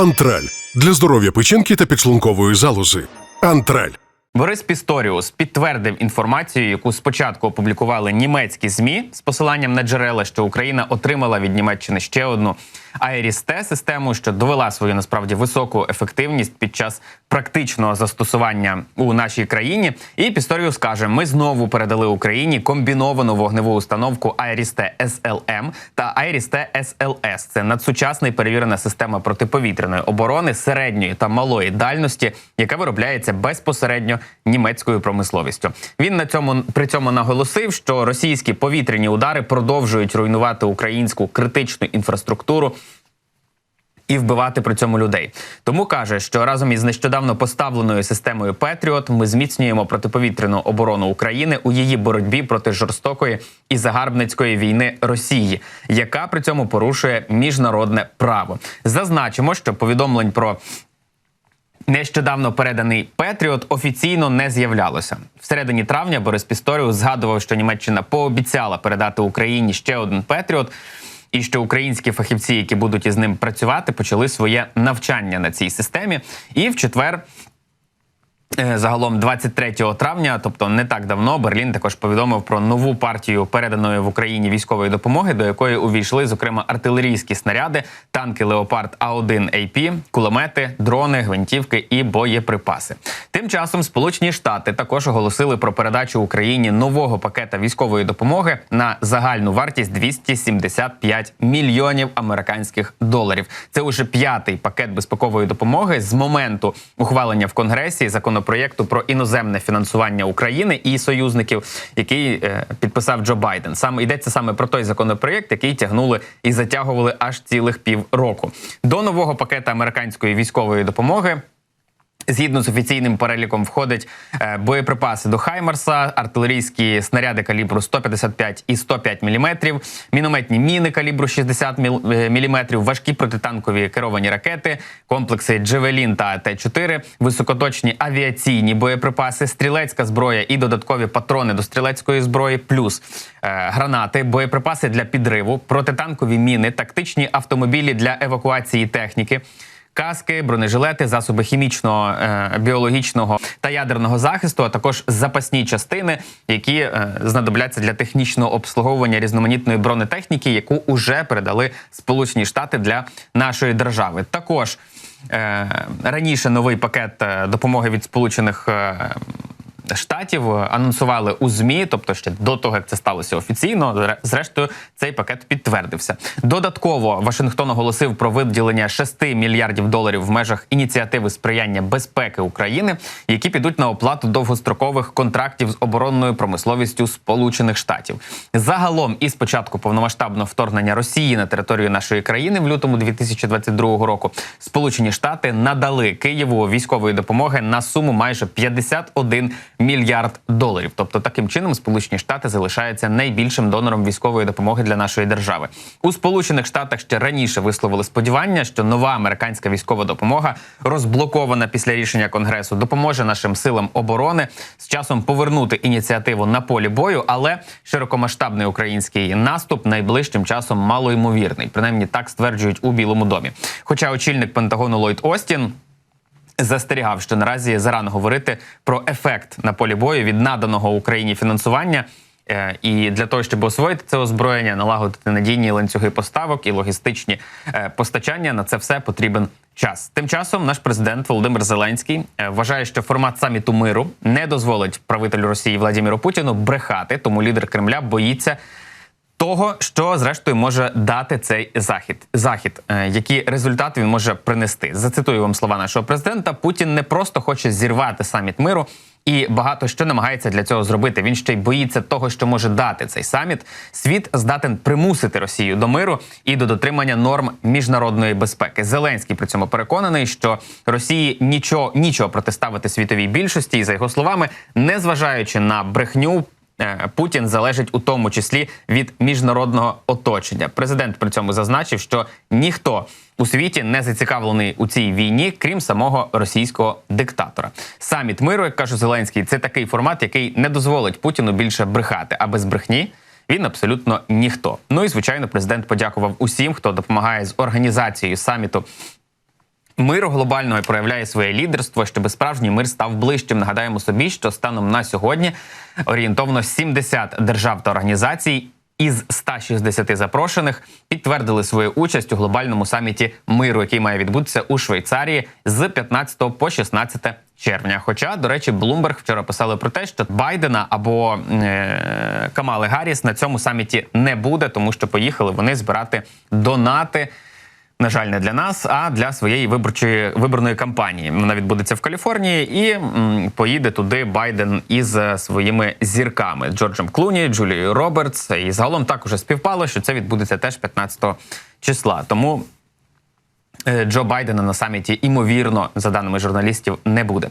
Антраль для здоров'я печінки та підшлункової залози. Антраль. Борис Пісторіус підтвердив інформацію, яку спочатку опублікували німецькі змі з посиланням на джерела, що Україна отримала від Німеччини ще одну Айріс-Т систему, що довела свою насправді високу ефективність під час практичного застосування у нашій країні. І Пісторіус каже: ми знову передали Україні комбіновану вогневу установку Айріс-Т СЛМ та Айріс-Т СЛС. Це надсучасна і перевірена система протиповітряної оборони середньої та малої дальності, яка виробляється безпосередньо німецькою промисловістю. Він на цьому при цьому наголосив, що російські повітряні удари продовжують руйнувати українську критичну інфраструктуру. І вбивати при цьому людей. Тому каже, що разом із нещодавно поставленою системою Петріот ми зміцнюємо протиповітряну оборону України у її боротьбі проти жорстокої і загарбницької війни Росії, яка при цьому порушує міжнародне право. Зазначимо, що повідомлень про Нещодавно переданий Петріот офіційно не з'являлося. В середині травня Борис Пісторіус згадував, що Німеччина пообіцяла передати Україні ще один Петріот, і що українські фахівці, які будуть із ним працювати, почали своє навчання на цій системі. І в четвер. Е, Загалом 23 травня, тобто не так давно, Берлін також повідомив про нову партію переданої в Україні військової допомоги, до якої увійшли зокрема артилерійські снаряди, танки Леопард А 1 АП, кулемети, дрони, гвинтівки і боєприпаси. Тим часом Сполучені Штати також оголосили про передачу Україні нового пакета військової допомоги на загальну вартість 275 мільйонів американських доларів. Це уже п'ятий пакет безпекової допомоги з моменту ухвалення в Конгресі законопроекту про іноземне фінансування України і союзників, який е, підписав Джо Байден. Саме йдеться саме про той законопроєкт, який тягнули і затягували аж цілих півроку. До нового пакета американської військової допомоги. Згідно з офіційним переліком входять е, боєприпаси до Хаймарса, артилерійські снаряди калібру 155 і 105 мм, мінометні міни калібру 60 мм, важкі протитанкові керовані ракети, комплекси Джевелін та Т-4, високоточні авіаційні боєприпаси, стрілецька зброя і додаткові патрони до стрілецької зброї, плюс е, гранати, боєприпаси для підриву, протитанкові міни, тактичні автомобілі для евакуації техніки. Каски, бронежилети, засоби хімічного, е, біологічного та ядерного захисту, а також запасні частини, які е, знадобляться для технічного обслуговування різноманітної бронетехніки, яку уже передали Сполучені Штати для нашої держави. Також е, раніше новий пакет допомоги від Сполучених. Е, Штатів анонсували у змі, тобто ще до того, як це сталося офіційно. Зрештою, цей пакет підтвердився. Додатково Вашингтон оголосив про виділення 6 мільярдів доларів в межах ініціативи сприяння безпеки України, які підуть на оплату довгострокових контрактів з оборонною промисловістю Сполучених Штатів. Загалом, із початку повномасштабного вторгнення Росії на територію нашої країни в лютому 2022 року, Сполучені Штати надали Києву військової допомоги на суму майже 51 мільярд доларів. Тобто, таким чином, Сполучені Штати залишаються найбільшим донором військової допомоги для нашої держави. У Сполучених Штатах ще раніше висловили сподівання, що нова американська військова допомога, розблокована після рішення конгресу, допоможе нашим силам оборони з часом повернути ініціативу на полі бою, але широкомасштабний український наступ найближчим часом малоймовірний. Принаймні так стверджують у Білому домі. Хоча очільник Пентагону Ллойд Остін застерігав, що наразі зарано говорити про ефект на полі бою від наданого Україні фінансування. Е, І для того, щоб освоїти це озброєння, налагодити надійні ланцюги поставок і логістичні е, постачання, на це все потрібен час. Тим часом наш президент Володимир Зеленський е, вважає, що формат саміту миру не дозволить правителю Росії Владимиру Путіну брехати, тому лідер Кремля боїться того, що зрештою може дати цей захід, захід, е, які результати він може принести. Зацитую вам слова нашого президента. Путін не просто хоче зірвати саміт миру. І багато що намагається для цього зробити. Він ще й боїться того, що може дати цей саміт. Світ здатен примусити Росію до миру і до дотримання норм міжнародної безпеки. Зеленський при цьому переконаний, що Росії нічого нічого протиставити світовій більшості, і за його словами, не зважаючи на брехню. Е, Путін залежить у тому числі від міжнародного оточення. Президент при цьому зазначив, що ніхто у світі не зацікавлений у цій війні, крім самого російського диктатора. Саміт миру, як каже Зеленський, це такий формат, який не дозволить Путіну більше брехати, а без брехні. Він абсолютно ніхто. Ну і звичайно, президент подякував усім, хто допомагає з організацією саміту миру глобального і проявляє своє лідерство, щоб справжній мир став ближчим. Нагадаємо собі, що станом на сьогодні орієнтовно 70 держав та організацій. Із 160 запрошених підтвердили свою участь у глобальному саміті миру, який має відбутися у Швейцарії з 15 по 16 червня. Хоча, до речі, Bloomberg вчора писали про те, що Байдена або е- Камали Гарріс на цьому саміті не буде, тому що поїхали вони збирати донати. На жаль, не для нас, а для своєї виборчої виборної кампанії. Вона відбудеться в Каліфорнії, і м, поїде туди Байден із е, своїми зірками Джорджем Клуні, Джулією Робертс. І загалом так уже співпало, що це відбудеться теж 15 числа. Тому е, Джо Байдена на саміті імовірно, за даними журналістів, не буде.